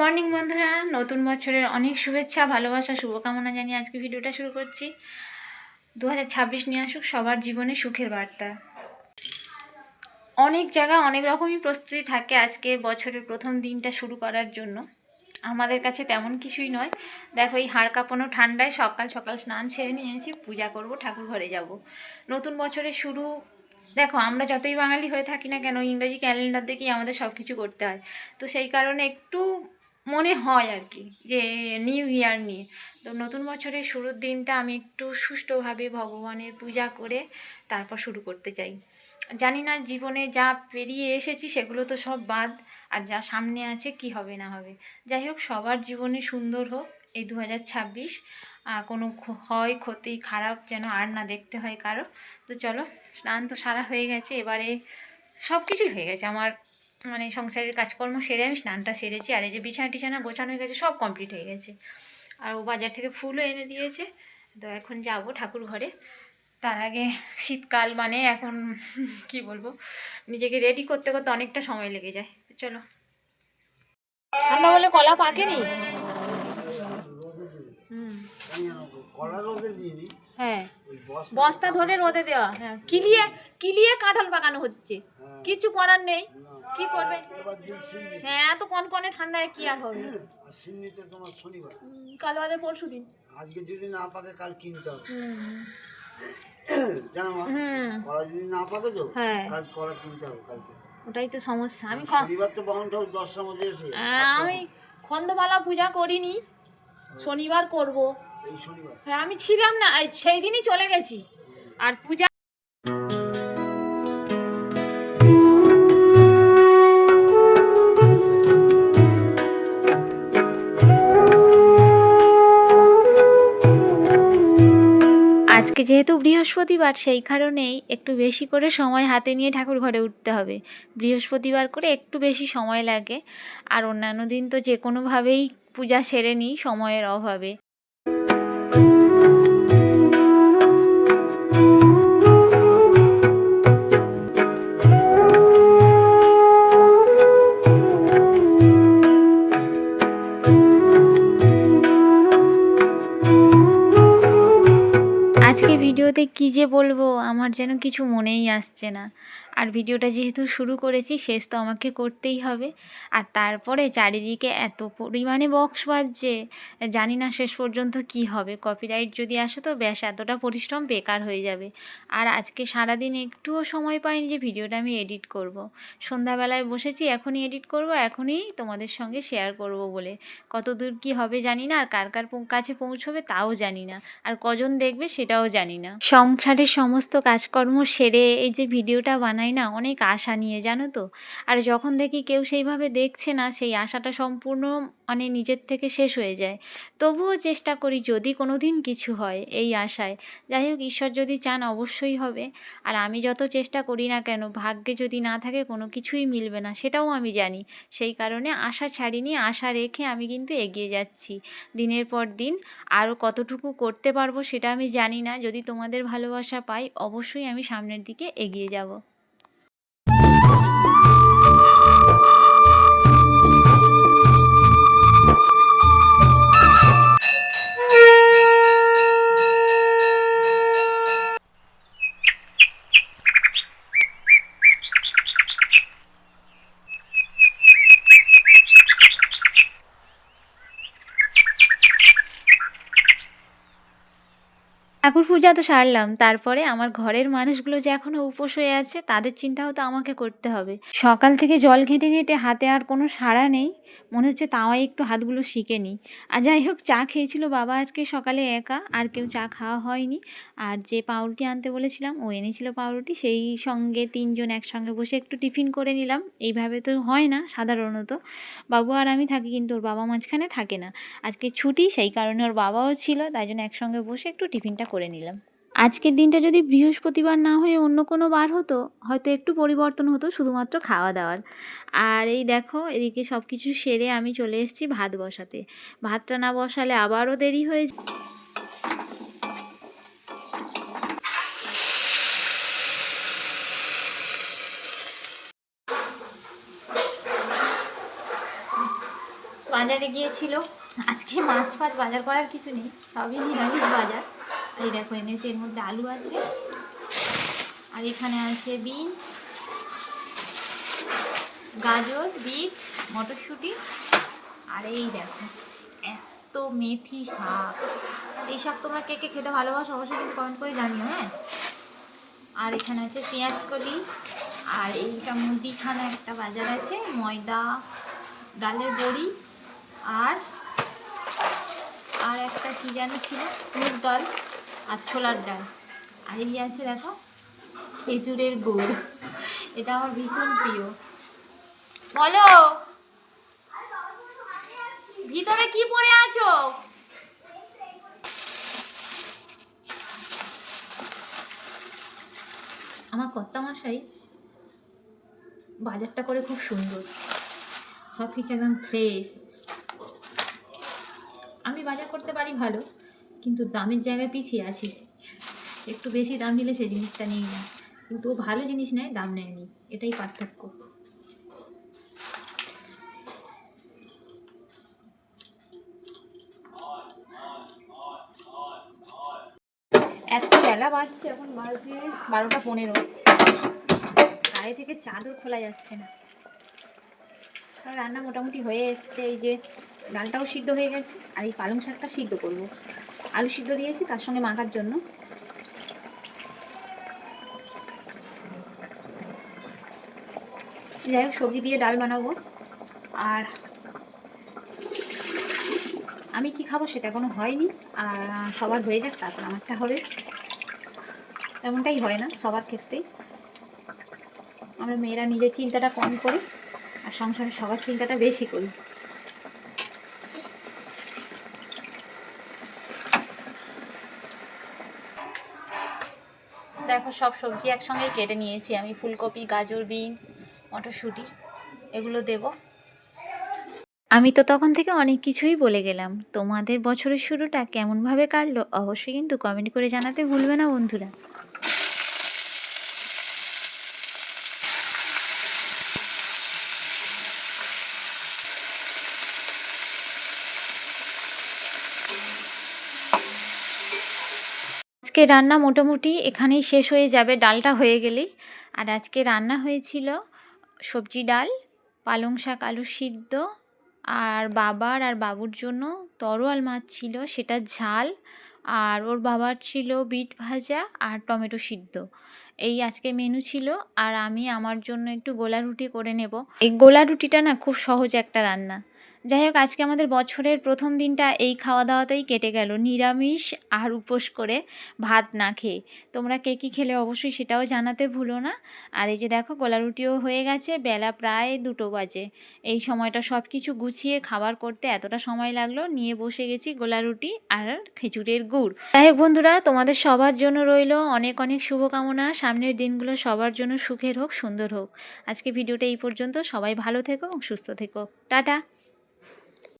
Morning বন্ধুরা। নতুন বছরের অনেক শুভেচ্ছা, ভালোবাসা, শুভকামনা জানিয়ে আজকে ভিডিওটা শুরু করছি। দু হাজার ছাব্বিশ নিয়ে আসুক সবার জীবনে সুখের বার্তা। অনেক জায়গায় অনেক রকমই প্রস্তুতি থাকে আজকে বছরের প্রথম দিনটা শুরু করার জন্য। আমাদের কাছে তেমন কিছুই নয়। দেখো, এই হাড় কাঁপানো ঠান্ডায় সকাল সকাল স্নান সেরে নিয়েছি পূজা করব, ঠাকুর ঘরে যাব। নতুন বছরের শুরু, দেখো, আমরা যতই বাঙালি হয়ে থাকি না কেন, ইংরেজি ক্যালেন্ডার দেখেই আমাদের সব কিছু করতে হয়। তো সেই কারণে একটু মনে হয় আর কি যে নিউ ইয়ার নিয়ে। তো নতুন বছরের শুরুর দিনটা আমি একটু সুষ্ঠুভাবে ভগবানের পূজা করে তারপর শুরু করতে চাই। জানি না জীবনে যা পেরিয়ে এসেছি সেগুলো তো সব বাদ, আর যা সামনে আছে কি হবে না হবে। যাই হোক, সবার জীবনে সুন্দর হোক এই দু হাজার ছাব্বিশ কোনো ক্ষ- ক্ষয় ক্ষতি, খারাপ যেন আর না দেখতে হয় কারও। তো চলো, স্নান তো সারা হয়ে গেছে, এবারে সব কিছুই হয়ে গেছে। আমার মানে সংসারের কাজকর্ম সেরে আমি স্নানটা সেরেছি আর এই যে বিছানা টিছানা গোছানো হয়ে গেছে সব কমপ্লিট হয়ে গেছে। আর ও বাজার থেকে ফুলও এনে দিয়েছে। তো এখন যাব ঠাকুর ঘরে। তার আগে শীতকাল মানে এখন কি বলব নিজেকে রেডি করতে করতে অনেকটা সময় লেগে যায়। চলো। ঠান্ডা বলে কলা পাকেনি হ্যাঁ। বস্তা বস্তা ধরে রোদে দেওয়া। হ্যাঁ কিলিয়ে কিলিয়ে কাঁঠাল পাকানো হচ্ছে। কিছু করার নেই। কি করবে? হ্যাঁ এত কনকনে ঠান্ডায় কি আর হবে? আর সিন্নিতে তোমার শনিবার। কাল বাদে পরশু দিন। আজকে যদি না পাকে কাল কিনতে হবে। জানো মা কলা যদি না পাকে তো হ্যাঁ। কাল কলা কিনতে হবে কালকে। ওটাই তো সমস্যা। আমি শনিবার তো বাউন্ড হাউস দশটার মধ্যে এসে আমি খন্দমালা পূজা করিনি শনিবার করব। এই শনিবার। হ্যাঁ আমি ছিলাম না সেই দিনই চলে গেছি। আর পূজা যেহেতু বৃহস্পতিবার, সেই কারণেই একটু বেশি করে সময় হাতে নিয়ে ঠাকুর ঘরে উঠতে হবে। বৃহস্পতিবার করে একটু বেশি সময় লাগে। আর অন্যান্য দিন তো যে কোনোভাবেই পূজা সেরে নিই, সময়ের অভাবে। কী কি যে বলব? আমার যেন কিছু মনেই আসছে না। আর ভিডিওটা যেহেতু শুরু করেছি, শেষ তো আমাকে করতেই হবে। আর তারপরে চারিদিকে এত পরিমাণে বক্স বাজছে, জানি না শেষ পর্যন্ত কি হবে। কপিরাইট যদি আসে তো ব্যাস, এতটা পরিশ্রম বেকার হয়ে যাবে। আর আজকে সারাদিন একটুও সময় পাইনি যে ভিডিওটা আমি এডিট করব। সন্ধ্যাবেলায় বসেছি, এখনই এডিট করব, এখনই তোমাদের সঙ্গে শেয়ার করব বলে। কত দূর কী হবে জানি না, আর কার কার কাছে পৌঁছবে তাও জানি না। আর কজন দেখবে সেটাও জানি না। সংসারের সমস্ত কাজকর্ম সেরে এই যে ভিডিওটা বানাই না অনেক আশা নিয়ে, জানো তো? আর যখন দেখি কেউ সেইভাবে দেখছে না, সেই আশাটা সম্পূর্ণ মানে নিজের থেকে শেষ হয়ে যায়। তবুও চেষ্টা করি যদি কোনো দিন কিছু হয় এই আশায়। যাই হোক, ঈশ্বর যদি চান অবশ্যই হবে। আর আমি যত চেষ্টা করি না কেন, ভাগ্যে যদি না থাকে কোনো কিছুই মিলবে না, সেটাও আমি জানি। সেই কারণে আশা ছাড়িনি, আশা রেখে আমি কিন্তু এগিয়ে যাচ্ছি। দিনের পর দিন আরও কতটুকু করতে পারব সেটা আমি জানি না। যদি তোমাদের ভালোবাসা পাই, অবশ্যই আমি সামনের দিকে এগিয়ে যাব। ঠাকুর পূজা তো সারলাম, তারপরে আমার ঘরের মানুষগুলো যে এখনও উপোস হয়ে আছে, তাদের চিন্তাও তো আমাকে করতে হবে। সকাল থেকে জল ঘেঁটে ঘেঁটে হাতে আর কোনো সাড়া নেই। মনে হচ্ছে তাওয়াই একটু হাতগুলো শিখে নিই। আর যাই হোক, চা খেয়েছিল বাবা আজকে সকালে একা, আর কেউ চা খাওয়া হয়নি। আর যে পাউরুটি আনতে বলেছিলাম, ও এনেছিল পাউরুটি। সেই সঙ্গে তিনজন একসঙ্গে বসে একটু টিফিন করে নিলাম। এইভাবে তো হয় না সাধারণত। বাবু আর আমি থাকি, কিন্তু ওর বাবা মাঝখানে থাকে না। আজকে ছুটি, সেই কারণে ওর বাবাও ছিল, তাই জন্য একসঙ্গে বসে একটু টিফিনটা করে নিলাম। আজকের দিনটা যদি বৃহস্পতিবার না হয়ে অন্য কোনো বার হতো, হয়তো একটু পরিবর্তন হতো শুধুমাত্র খাওয়া দাওয়ার। আর এই দেখো, এদিকে সব কিছু সেরে আমি চলে এসেছি ভাত বসাতে। ভাতটা না বসালে আবারও দেরি হয়ে বাজারে গিয়েছিল। আজকে মাছ ফাছ বাজার করার কিছু নেই, সবই নিরামিষ বাজার। এই দেখো এনেছে, এর মধ্যে আলু আছে। আর এখানে আছে বিনস, গাজর, বিট, মটরশুঁটি। আর এই দেখো, এত মেথি শাক। এই শাক তোমরা কে কে খেতে ভালোবাসো অবশ্যই কিন্তু কমেন্ট করে জানিও হ্যাঁ? আর এখানে আছে পেঁয়াজ কলি, আর এইটা মুদিখানা একটা বাজার আছে, ময়দা, ডালের বড়ি, আর আর একটা কী যেন ছিল? মুগ ডাল। আর ছোলার ডাল। আর এই আছে দেখো, খেজুরের গুড়। এটা আমার ভীষণ প্রিয়। বলো, ভিতরে কি পরে আছো? আমার কর্তামশাই বাজারটা করে খুব সুন্দর। সব কিছু একদম ফ্রেশ আমি বাজার করতে পারি ভালো। কিন্তু দামের জায়গায় পিছিয়ে আছি। একটু বেশি দাম নিলে সেই জিনিসটা নিই না। কিন্তু ও ভালো জিনিস নেয়, দাম নেয়নি। এটাই পার্থক্য। এত বেলা বাজছে, এখন বাজে বারোটা পনেরো। গায়ে থেকে চাদর খোলা যাচ্ছে না। রান্না মোটামুটি হয়ে এসছে, এই যে ডালটাও সিদ্ধ হয়ে গেছে, আর এই পালং শাকটা সিদ্ধ করব। আলু সিদ্ধ দিয়েছি, তার সঙ্গে মাখার জন্য। যাই হোক, সবজি দিয়ে ডাল বানাবো। আর আমি কি খাব সেটা কোনো হয়নি, আর সবার হয়ে যাক, তারপর আমারটা হবে। তেমনটাই হয় না, সবার ক্ষেত্রেই। আমরা মেয়েরা নিজের চিন্তাটা কম করি, আর সংসারে সবার চিন্তাটা বেশি করি। দেখো সব সবজি একসঙ্গে কেটে নিয়েছি। আমি ফুলকপি, গাজর, বিন, মটরশুঁটি, এগুলো দেব। আমি তো তখন থেকে অনেক কিছুই বলে গেলাম। তোমাদের বছরের শুরুটা কেমনভাবে কাটলো, অবশ্যই কিন্তু কমেন্ট করে জানাতে ভুলবে না বন্ধুরা। আজকে রান্না মোটামুটি এখানেই শেষ হয়ে যাবে, ডালটা হয়ে গেলেই। আর আজকে রান্না হয়েছিল সবজি ডাল, পালং শাক, আলু সিদ্ধ আর বাবার আর বাবুর জন্য তরোয়াল মাছ ছিল, সেটা ঝাল। আর ওর বাবার ছিল বিট ভাজা আর টমেটো সিদ্ধ। এই আজকে মেনু ছিল আর আমি আমার জন্য একটু গোলা রুটি করে নেব। এই গোলা রুটিটা না খুব সহজ একটা রান্না। যাই হোক, আজকে আমাদের বছরের প্রথম দিনটা এই খাওয়া দাওয়াতেই কেটে গেল। নিরামিষ আর উপোস করে ভাত না খেয়ে। তোমরা কে কী খেলে অবশ্যই সেটাও জানাতে ভুলো না। আর এই যে দেখো গোলা রুটিও হয়ে গেছে, বেলা প্রায় দুটো বাজে। এই সময়টা সব কিছু গুছিয়ে খাবার করতে এতটা সময় লাগল, নিয়ে বসে গেছি গোলা রুটি আর খেজুরের গুড়। যাই হোক বন্ধুরা, তোমাদের সবার জন্য রইল অনেক অনেক শুভকামনা। সামনের দিনগুলো সবার জন্য সুখের হোক, সুন্দর হোক। আজকে ভিডিওটা এই পর্যন্ত। সবাই ভালো থেকো সুস্থ থেকো। টাটা!